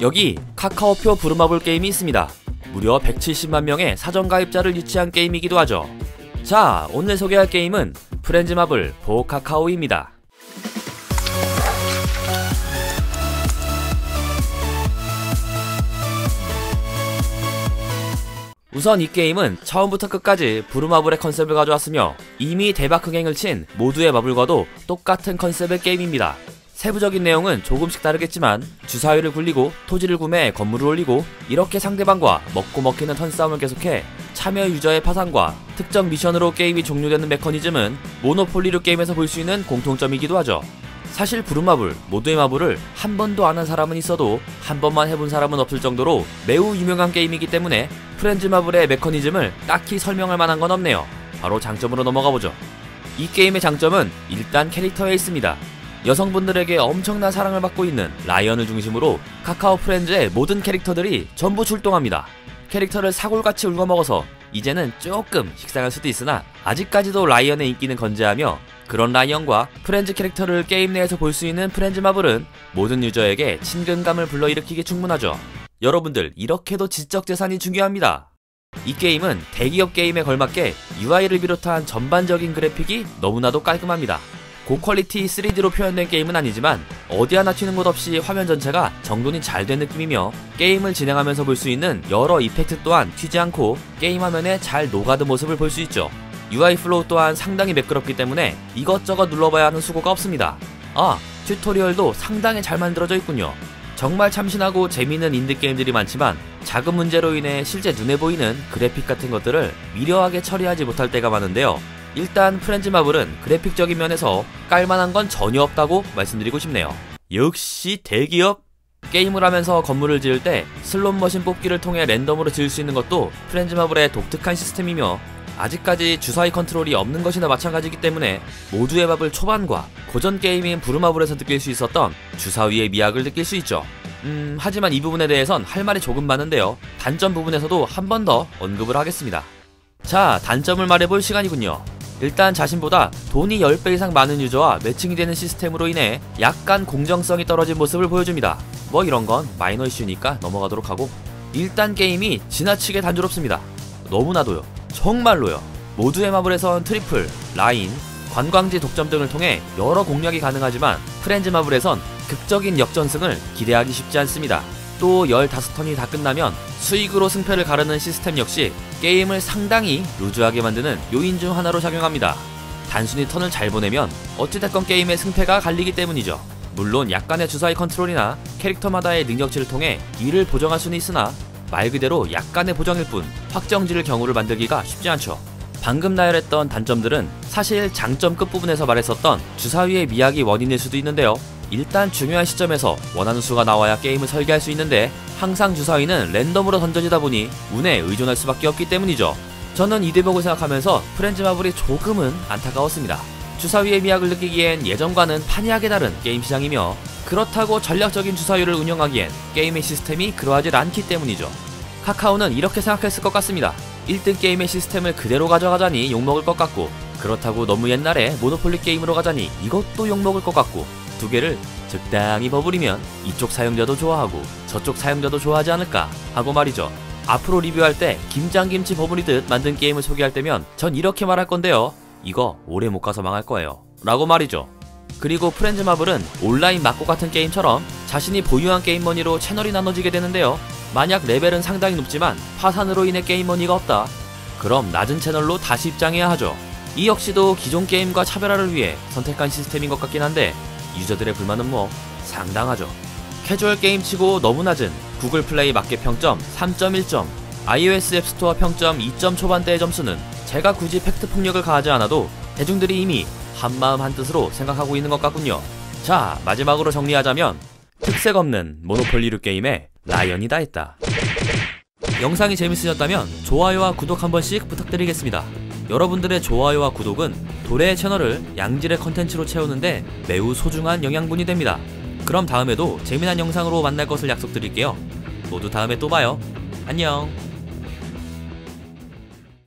여기 카카오표 부루마블 게임이 있습니다. 무려 170만 명의 사전 가입자를 유치한 게임이기도 하죠. 자, 오늘 소개할 게임은 프렌즈 마블 보카카오입니다. 우선 이 게임은 처음부터 끝까지 부루마블의 컨셉을 가져왔으며 이미 대박 흥행을 친 모두의 마블과도 똑같은 컨셉의 게임입니다. 세부적인 내용은 조금씩 다르겠지만 주사위를 굴리고 토지를 구매해 건물을 올리고 이렇게 상대방과 먹고 먹히는 턴싸움을 계속해 참여 유저의 파산과 특정 미션으로 게임이 종료되는 메커니즘은 모노폴리류 게임에서 볼 수 있는 공통점이기도 하죠. 사실 부루마블, 모두의 마블을 한 번도 안 한 사람은 있어도 한 번만 해본 사람은 없을 정도로 매우 유명한 게임이기 때문에 프렌즈 마블의 메커니즘을 딱히 설명할 만한 건 없네요. 바로 장점으로 넘어가 보죠. 이 게임의 장점은 일단 캐릭터에 있습니다. 여성분들에게 엄청난 사랑을 받고 있는 라이언을 중심으로 카카오 프렌즈의 모든 캐릭터들이 전부 출동합니다. 캐릭터를 사골같이 울거먹어서 이제는 조금 식상할 수도 있으나 아직까지도 라이언의 인기는 건재하며 그런 라이언과 프렌즈 캐릭터를 게임 내에서 볼 수 있는 프렌즈 마블은 모든 유저에게 친근감을 불러일으키기 충분하죠. 여러분들 이렇게도 지적 재산이 중요합니다. 이 게임은 대기업 게임에 걸맞게 UI를 비롯한 전반적인 그래픽이 너무나도 깔끔합니다. 고퀄리티 3D로 표현된 게임은 아니지만 어디 하나 튀는 곳 없이 화면 전체가 정돈이 잘 된 느낌이며 게임을 진행하면서 볼 수 있는 여러 이펙트 또한 튀지 않고 게임 화면에 잘 녹아든 모습을 볼 수 있죠. UI 플로우 또한 상당히 매끄럽기 때문에 이것저것 눌러봐야 하는 수고가 없습니다. 아, 튜토리얼도 상당히 잘 만들어져 있군요. 정말 참신하고 재미있는 인디게임들이 많지만 작은 문제로 인해 실제 눈에 보이는 그래픽 같은 것들을 미려하게 처리하지 못할 때가 많은데요. 일단 프렌즈 마블은 그래픽적인 면에서 깔만한 건 전혀 없다고 말씀드리고 싶네요. 역시 대기업 게임을 하면서 건물을 지을 때 슬롯 머신 뽑기를 통해 랜덤으로 지을 수 있는 것도 프렌즈 마블의 독특한 시스템이며 아직까지 주사위 컨트롤이 없는 것이나 마찬가지이기 때문에 모두의 밥을 초반과 고전 게임인 부루마블에서 느낄 수 있었던 주사위의 미학을 느낄 수 있죠. 음, 하지만 이 부분에 대해선 할 말이 조금 많은데요. 단점 부분에서도 한 번 더 언급을 하겠습니다. 자, 단점을 말해볼 시간이군요. 일단 자신보다 돈이 10배 이상 많은 유저와 매칭이 되는 시스템으로 인해 약간 공정성이 떨어진 모습을 보여줍니다. 뭐 이런 건 마이너 이슈니까 넘어가도록 하고 일단 게임이 지나치게 단조롭습니다. 너무나도요. 정말로요. 모두의 마블에선 트리플, 라인, 관광지 독점 등을 통해 여러 공략이 가능하지만 프렌즈 마블에선 극적인 역전승을 기대하기 쉽지 않습니다. 또 15턴이 다 끝나면 수익으로 승패를 가르는 시스템 역시 게임을 상당히 루즈하게 만드는 요인 중 하나로 작용합니다. 단순히 턴을 잘 보내면 어찌됐건 게임의 승패가 갈리기 때문이죠. 물론 약간의 주사위 컨트롤이나 캐릭터마다의 능력치를 통해 이를 보정할 수는 있으나 말 그대로 약간의 보정일 뿐 확정지를 경우를 만들기가 쉽지 않죠. 방금 나열했던 단점들은 사실 장점 끝부분에서 말했었던 주사위의 미학이 원인일 수도 있는데요. 일단 중요한 시점에서 원하는 수가 나와야 게임을 설계할 수 있는데 항상 주사위는 랜덤으로 던져지다 보니 운에 의존할 수밖에 없기 때문이죠. 저는 이 대목을 생각하면서 프렌즈 마블이 조금은 안타까웠습니다. 주사위의 미학을 느끼기엔 예전과는 판이하게 다른 게임 시장이며 그렇다고 전략적인 주사위를 운영하기엔 게임의 시스템이 그러하질 않기 때문이죠. 카카오는 이렇게 생각했을 것 같습니다. 1등 게임의 시스템을 그대로 가져가자니 욕먹을 것 같고 그렇다고 너무 옛날에 모노폴리 게임으로 가자니 이것도 욕먹을 것 같고 두 개를 적당히 버무리면 이쪽 사용자도 좋아하고 저쪽 사용자도 좋아하지 않을까 하고 말이죠. 앞으로 리뷰할 때 김장김치 버무리듯 만든 게임을 소개할 때면 전 이렇게 말할 건데요. 이거 오래 못 가서 망할 거예요. 라고 말이죠. 그리고 프렌즈 마블은 온라인 맞고 같은 게임처럼 자신이 보유한 게임머니로 채널이 나눠지게 되는데요. 만약 레벨은 상당히 높지만 파산으로 인해 게임머니가 없다. 그럼 낮은 채널로 다시 입장해야 하죠. 이 역시도 기존 게임과 차별화를 위해 선택한 시스템인 것 같긴 한데 유저들의 불만은 뭐 상당하죠. 캐주얼 게임치고 너무 낮은 구글 플레이 마켓 평점 3.1점, iOS 앱스토어 평점 2점 초반대의 점수는 제가 굳이 팩트 폭력을 가하지 않아도 대중들이 이미 한마음 한뜻으로 생각하고 있는 것 같군요. 자, 마지막으로 정리하자면 특색 없는 모노폴리류 게임에 라이언이다 했다. 영상이 재밌으셨다면 좋아요와 구독 한 번씩 부탁드리겠습니다. 여러분들의 좋아요와 구독은 도래의 채널을 양질의 컨텐츠로 채우는데 매우 소중한 영양분이 됩니다. 그럼 다음에도 재미난 영상으로 만날 것을 약속드릴게요. 모두 다음에 또 봐요. 안녕.